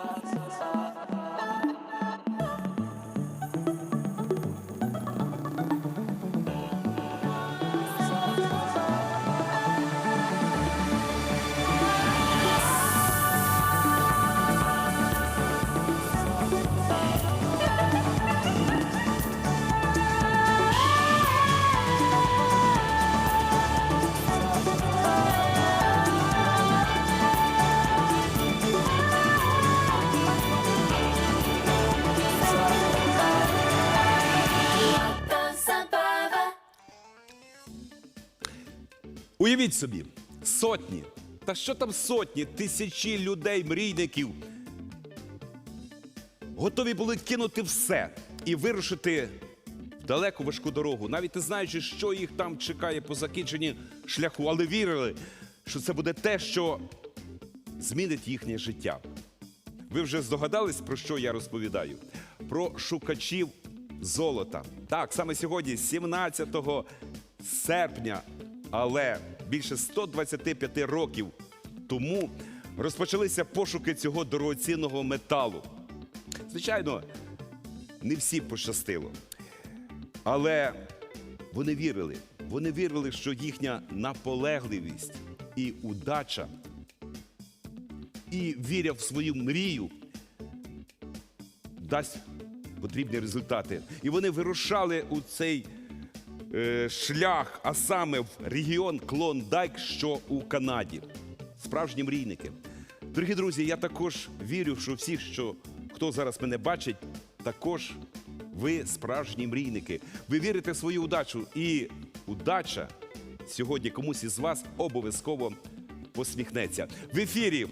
sa sa sa. Уявіть собі, сотні, та що там сотні, тисячі людей, мрійників, готові були кинути все і вирушити в далеку важку дорогу, навіть не знаючи, що їх там чекає по закінченні шляху, але вірили, що це буде те, що змінить їхнє життя. Ви вже здогадались, про що я розповідаю? Про шукачів золота. Так, саме сьогодні, 17 серпня, але більше 125 років тому розпочалися пошуки цього дорогоцінного металу. Звичайно, не всім пощастило. Але вони вірили. Вони вірили, що їхня наполегливість і удача і віря в свою мрію, дасть потрібні результати. І вони вирушали у цей шлях, а саме в регіон Клондайк, що у Канаді. Справжні мрійники. Дорогі друзі, я також вірю, що всі, що хто зараз мене бачить, також ви справжні мрійники. Ви вірите в свою удачу, і удача сьогодні комусь із вас обов'язково посміхнеться. В ефірі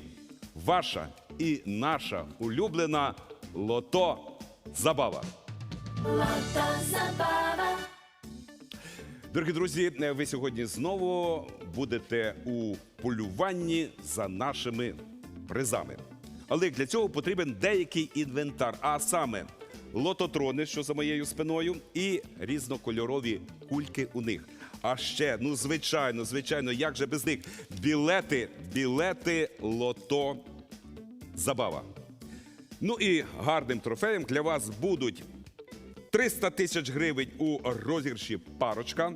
ваша і наша улюблена лото забава. Дорогі друзі, ви сьогодні знову будете у полюванні за нашими призами. Але для цього потрібен деякий інвентар, а саме лототрони, що за моєю спиною, і різнокольорові кульки у них. А ще, ну звичайно, звичайно, як же без них? Білети, білети лото забава. Ну і гарним трофеєм для вас будуть 300 тисяч гривень у розіграші парочка,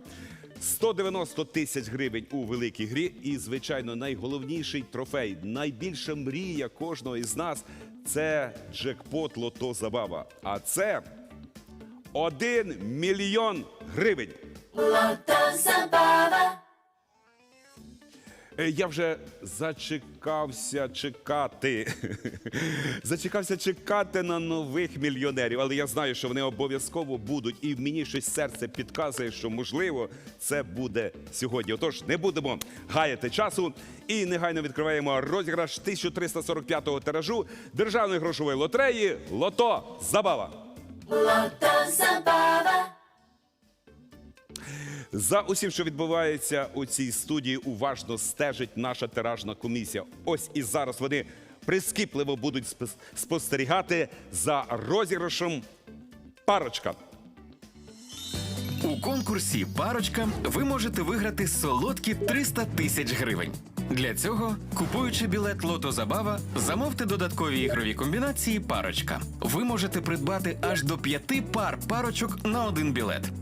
190 тисяч гривень у великій грі. І, звичайно, найголовніший трофей, найбільша мрія кожного із нас це джекпот лото забава. А це 1 мільйон гривень. Е, Я вже зачекався чекати. Зачекався чекати на нових мільйонерів, але я знаю, що вони обов'язково будуть, і мені щось серце підказує, що можливо це буде сьогодні. Отож, не будемо гаяти часу і негайно відкриваємо розіграш 1345-го тиражу державної грошової лотереї Лото Забава. За усім, що відбувається у цій студії, уважно стежить наша тиражна комісія. Ось і зараз вони прискіпливо будуть спостерігати за розіграшем парочка. У конкурсі Парочка ви можете виграти солодкі 300 тисяч гривень. Для цього, купуючи білет Лото Забава, замовте додаткові ігрові комбінації Парочка. Ви можете придбати аж до п'яти пар парочок на один білет.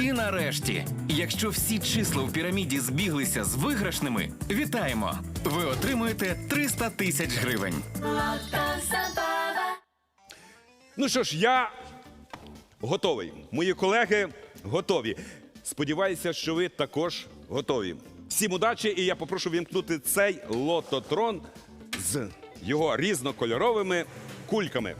І нарешті, якщо всі числа у піраміді збіглися з виграшними, вітаємо! Ви отримуєте 300 тисяч гривень. Ну що ж, я готовий. Мої колеги готові. Сподіваюся, що ви також готові. Всім удачі, і я попрошу вімкнути цей лототрон з його різнокольоровими кульками.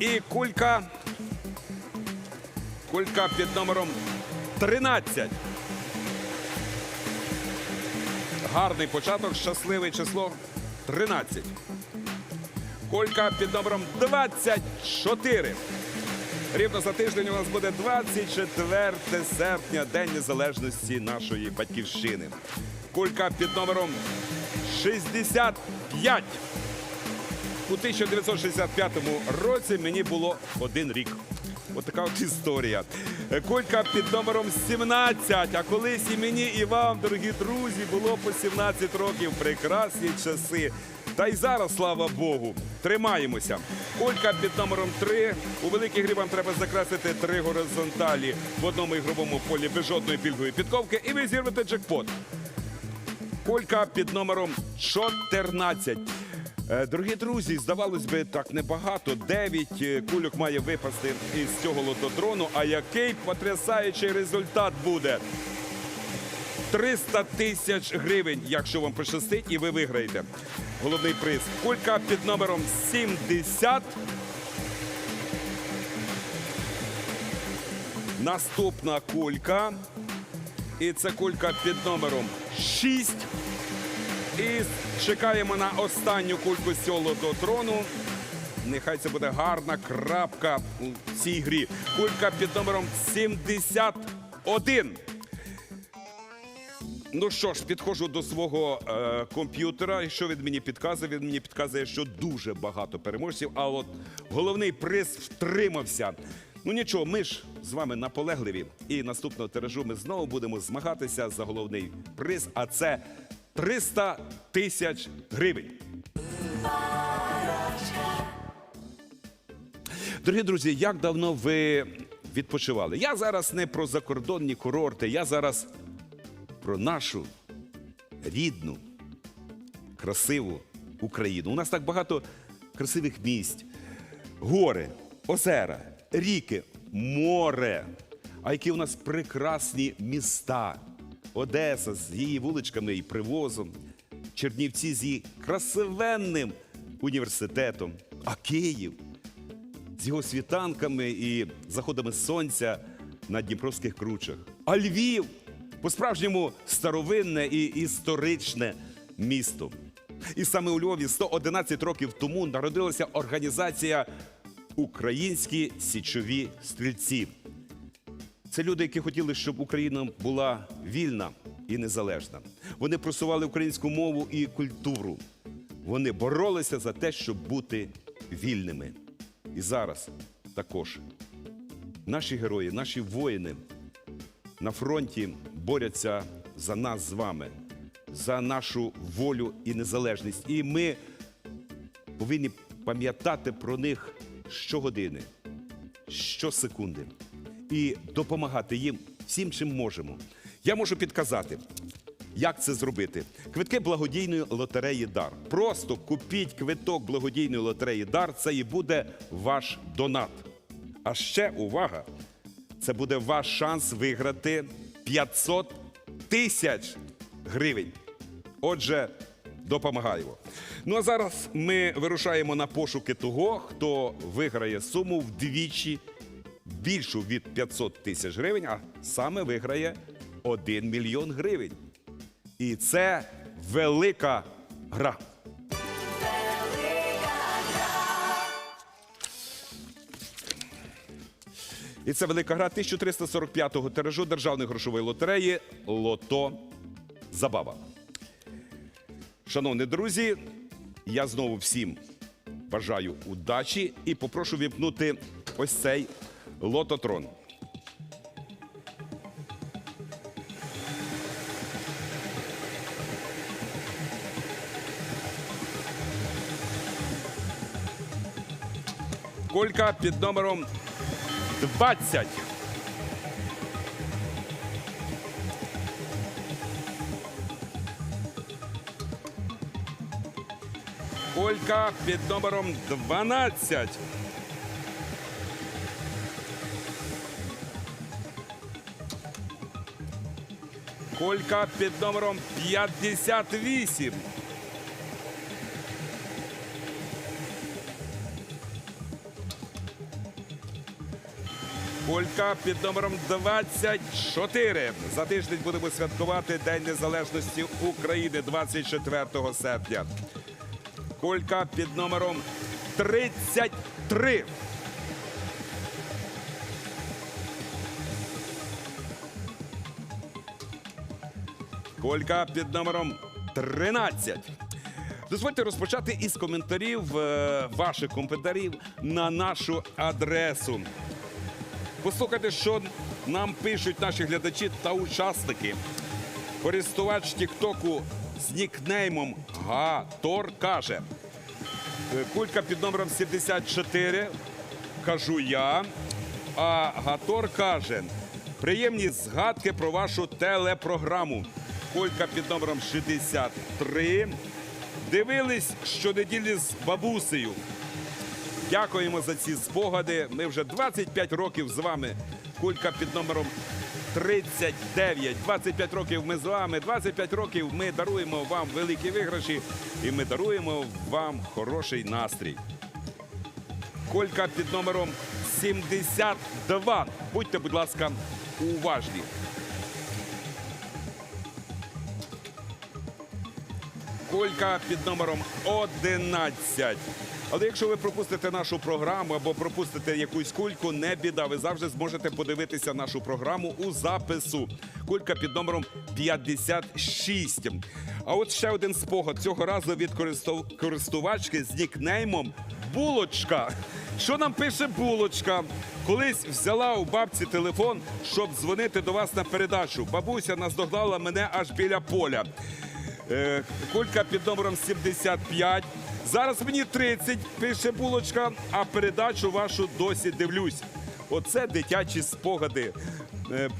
І кулька. Кулька під номером 13. гарний початок, щасливе число 13. Колька під номером 24. Рівно за тиждень у нас буде 24 серпня, День Незалежності нашої батьківщини. Кулька під номером 65. У 1965 році мені було один рік. От от історія. Кулька під номером 17. А колись і мені, і вам, дорогі друзі, було по 17 років. Прекрасні часи. Та й зараз, слава Богу, тримаємося. Кулька під номером 3. У великій грі вам треба закреслити три горизонталі в одному ігровому полі без жодної пільгової підковки, і ви зірвете джекпот. Колька під номером 14. Е, Дорогі друзі, здавалось би, так небагато. Дев'ять е, кульок має випасти із цього лототрону. А який потрясаючий результат буде? 300 тисяч гривень, якщо вам пощастить, і ви виграєте. Головний приз. Кулька під номером 70. Наступна кулька. І це кулька під номером 6. І чекаємо на останню кульку з цього лототрону. Нехай це буде гарна крапка у цій грі. Кулька під номером 71. Ну що ж, підходжу до свого е, комп'ютера. І що він мені підказує? Він мені підказує, що дуже багато переможців. А от головний приз втримався. Ну нічого, ми ж з вами наполегливі. І наступного тиражу ми знову будемо змагатися за головний приз. А це 300 тисяч гривень. Дорогі друзі, як давно ви відпочивали? Я зараз не про закордонні курорти, я зараз про нашу рідну, красиву Україну. У нас так багато красивих місць, гори, озера, ріки, море. А які у нас прекрасні міста. Одеса з її вуличками і привозом, Чернівці з її красивенним університетом, а Київ з його світанками і заходами сонця на Дніпровських кручах. А Львів по-справжньому старовинне і історичне місто. І саме у Львові 111 років тому народилася організація Українські січові стрільці. Це люди, які хотіли, щоб Україна була вільна і незалежна. Вони просували українську мову і культуру. Вони боролися за те, щоб бути вільними. І зараз також наші герої, наші воїни на фронті борються за нас з вами, за нашу волю і незалежність. І ми повинні пам'ятати про них щогодини, щосекунди і допомагати їм всім, чим можемо. Я можу підказати, як це зробити. Квитки благодійної лотереї Дар. Просто купіть квиток благодійної лотереї Дар. Це і буде ваш донат. А ще увага! Це буде ваш шанс виграти 500 тисяч гривень. Отже, допомагаємо. Ну а зараз ми вирушаємо на пошуки того, хто виграє суму вдвічі більшу від 500 тисяч гривень, а саме виграє 1 мільйон гривень. І це велика гра. І це велика гра 1345-го тиражу Державної грошової лотереї Лото Забава. Шановні друзі, я знову всім бажаю удачі і попрошу вімкнути ось цей лототрон. Колька під номером 20. Колька під номером 12. Колька під номером 58. Кулька під номером 24. За тиждень будемо святкувати День Незалежності України 24 серпня. Кулька під номером 33. Колька під номером 13. Дозвольте розпочати із коментарів, е, ваших коментарів на нашу адресу. Послухайте, що нам пишуть наші глядачі та учасники. Користувач Тіктоку з нікнеймом Гатор каже: е, Кулька під номером 74, кажу я. А Гатор каже: приємні згадки про вашу телепрограму. Кулька під номером 63. Дивились щонеділі з бабусею. Дякуємо за ці спогади. Ми вже 25 років з вами. Кулька під номером 39. 25 років ми з вами. 25 років ми даруємо вам великі виграші і ми даруємо вам хороший настрій. Колька під номером 72. Будьте, будь ласка, уважні. Колька під номером 11. Але якщо ви пропустите нашу програму або пропустите якусь кульку, не біда. Ви завжди зможете подивитися нашу програму у запису. Кулька під номером 56. А от ще один спогад цього разу від користу- користувачки з нікнеймом Булочка. Що нам пише булочка? Колись взяла у бабці телефон, щоб дзвонити до вас на передачу. Бабуся наздогнала мене аж біля поля. Е, Кулька під номером 75. Зараз мені 30, пише булочка, а передачу вашу досі дивлюсь. Оце дитячі спогади. Е,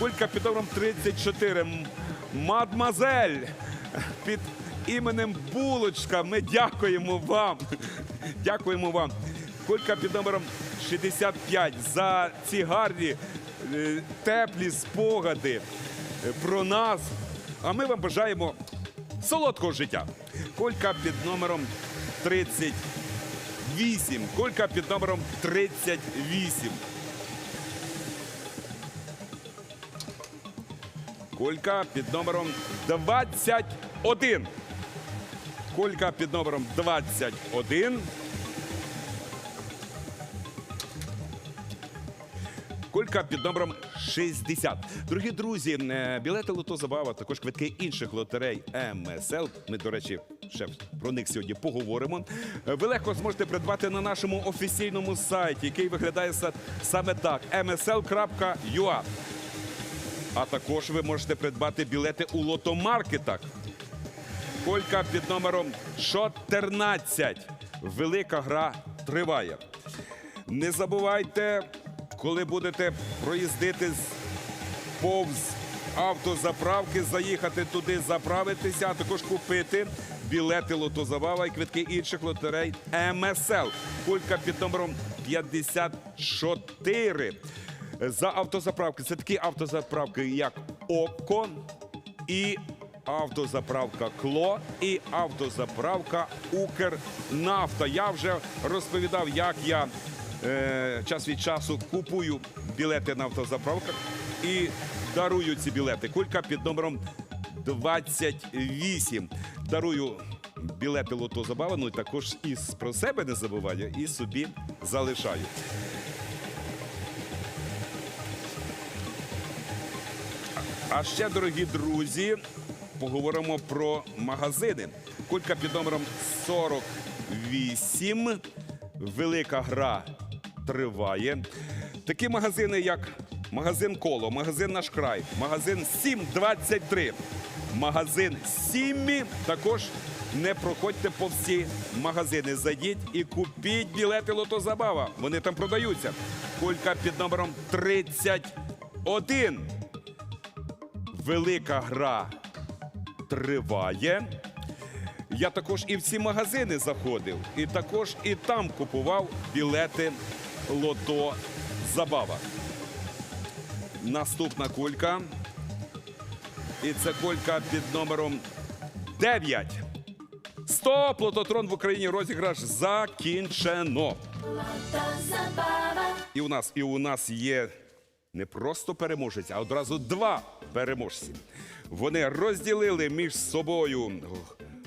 Кулька під номером 34. М- Мадмазель. Під іменем Булочка. Ми дякуємо вам. Дякуємо вам. Кулька під номером 65 за ці гарні е, теплі спогади про нас. А ми вам бажаємо солодкого життя. Колька під номером 38. Колька під номером 38. Колька під номером 21. Колька під номером 21. Колька під номером 60. Дорогі друзі, е, білети Лото Забава, також квитки інших лотерей МСЛ. Ми, до речі, ще про них сьогодні поговоримо. Е, Ви легко зможете придбати на нашому офіційному сайті, який виглядає саме так: msl.ua. А також ви можете придбати білети у лотомаркетах. Колька під номером 14. Велика гра триває. Не забувайте, коли будете проїздити повз автозаправки, заїхати туди, заправитися, а також купити білети лотозабава і квитки інших лотерей МСЛ. Кулька під номером 54. За автозаправки. Це такі автозаправки, як ОКО і автозаправка Кло і автозаправка Укрнафта. Я вже розповідав, як я е, час від часу купую білети на автозаправках і дарую ці білети. Кулька під номером 28. Дарую білети лото забава, ну і також і про себе не забуваю, і собі залишаю. А ще, дорогі друзі, поговоримо про магазини. Кулька під номером 48. Велика гра триває. Такі магазини, як магазин Коло, магазин Наш край, магазин 723, магазин Сіммі. Також не проходьте по всі магазини. Зайдіть і купіть білети Лотозабава. Вони там продаються. Кулька під номером 31. Велика гра триває. Я також і в ці магазини заходив, і також і там купував білети Лото Забава. Наступна кулька. І це кулька під номером 9. Стоп! Лототрон в Україні розіграш закінчено. І у нас, і у нас є не просто переможець, а одразу два переможці. Вони розділили між собою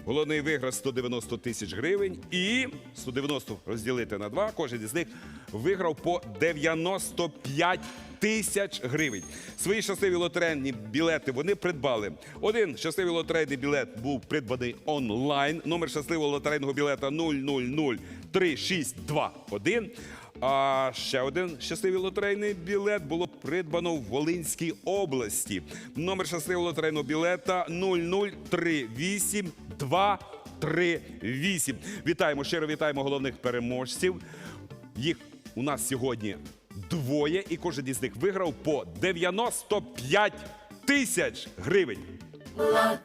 головний виграш 190 тисяч гривень і 190 розділити на два. Кожен із них виграв по 95 тисяч гривень. Свої щасливі лотерейні білети вони придбали. Один щасливий лотерейний білет був придбаний онлайн. Номер щасливого лотерейного білета 00036221. А ще один щасливий лотерейний білет було придбано в Волинській області. Номер щасливого лотерейного білета 0038238. Вітаємо, щиро вітаємо головних переможців. Їх у нас сьогодні двоє, і кожен із них виграв по 95 тисяч гривень. Вельми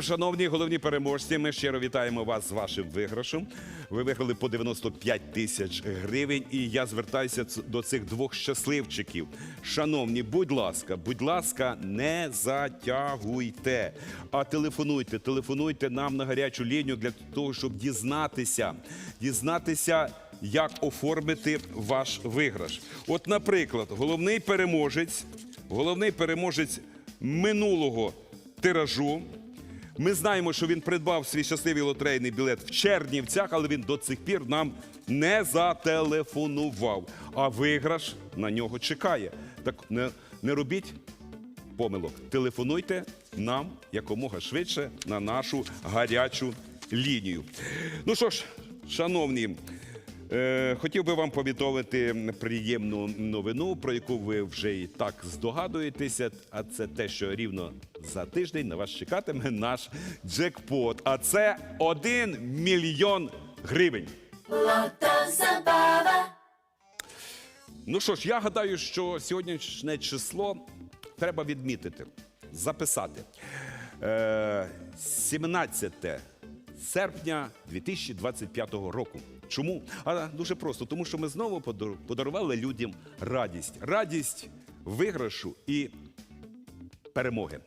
шановні головні переможці, ми щиро вітаємо вас з вашим виграшем. Ви виграли по 95 тисяч гривень, і я звертаюся до цих двох щасливчиків. Шановні, будь ласка, будь ласка, не затягуйте, а телефонуйте. Телефонуйте нам на гарячу лінію для того, щоб дізнатися, дізнатися. Як оформити ваш виграш? От, наприклад, головний переможець, головний переможець минулого тиражу. Ми знаємо, що він придбав свій щасливий лотерейний білет в Чернівцях, але він до цих пір нам не зателефонував. А виграш на нього чекає. Так не, не робіть помилок. Телефонуйте нам якомога швидше на нашу гарячу лінію. Ну що ж, шановні. Е, хотів би вам повідомити приємну новину, про яку ви вже і так здогадуєтеся. А це те, що рівно за тиждень на вас чекатиме наш джекпот. А це 1 мільйон гривень. Ну що ж, я гадаю, що сьогоднішнє число треба відмітити, записати. Е, 17 серпня 2025 року. Чому? А дуже просто, тому що ми знову подарували людям радість. Радість виграшу і перемоги.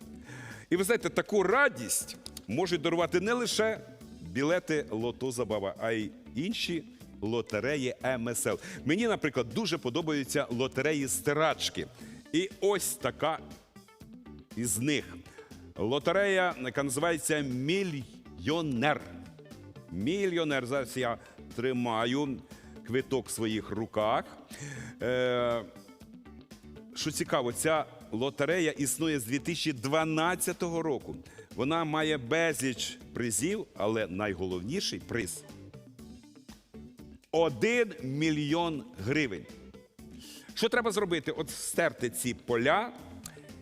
І ви знаєте, таку радість можуть дарувати не лише білети Лото Забава, а й інші лотереї МСЛ. Мені, наприклад, дуже подобаються лотереї стирачки. І ось така із них. Лотерея, яка називається Мільйонер. Мільйонер. Зараз я тримаю квиток в своїх руках. Е, що цікаво, ця лотерея існує з 2012 року. Вона має безліч призів, але найголовніший приз 1 мільйон гривень. Що треба зробити? От стерти ці поля,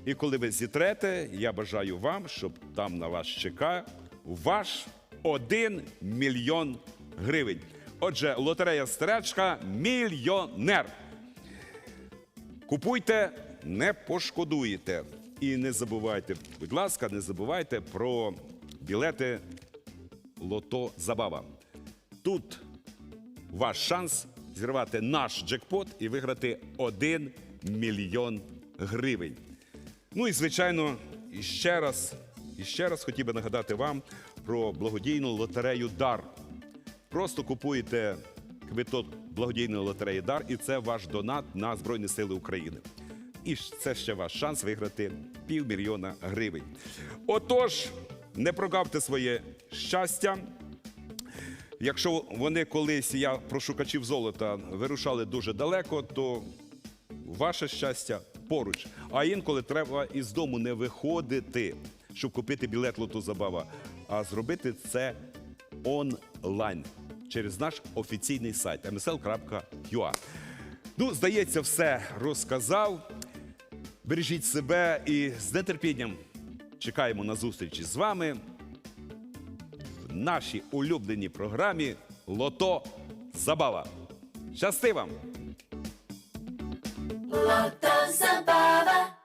і коли ви зітрете, я бажаю вам, щоб там на вас чекає ваш 1 мільйон гривень. Отже, лотерея стеречка мільйонер. Купуйте, не пошкодуєте. І не забувайте, будь ласка, не забувайте про білети Лото Забава. Тут ваш шанс зірвати наш джекпот і виграти 1 мільйон гривень. Ну і звичайно, ще раз, ще раз хотів би нагадати вам про благодійну лотерею Дар. Просто купуєте квиток благодійної лотереї Дар, і це ваш донат на Збройні Сили України. І це ще ваш шанс виграти півмільйона гривень. Отож, не прогавте своє щастя. Якщо вони колись, я про шукачів золота, вирушали дуже далеко, то ваше щастя поруч. А інколи треба із дому не виходити, щоб купити білет лото забава, а зробити це онлайн через наш офіційний сайт msl.ua. Ну, здається, все розказав. Бережіть себе і з нетерпінням чекаємо на зустрічі з вами в нашій улюбленій програмі Лото Забава. Щасти вам! Lota Zabava.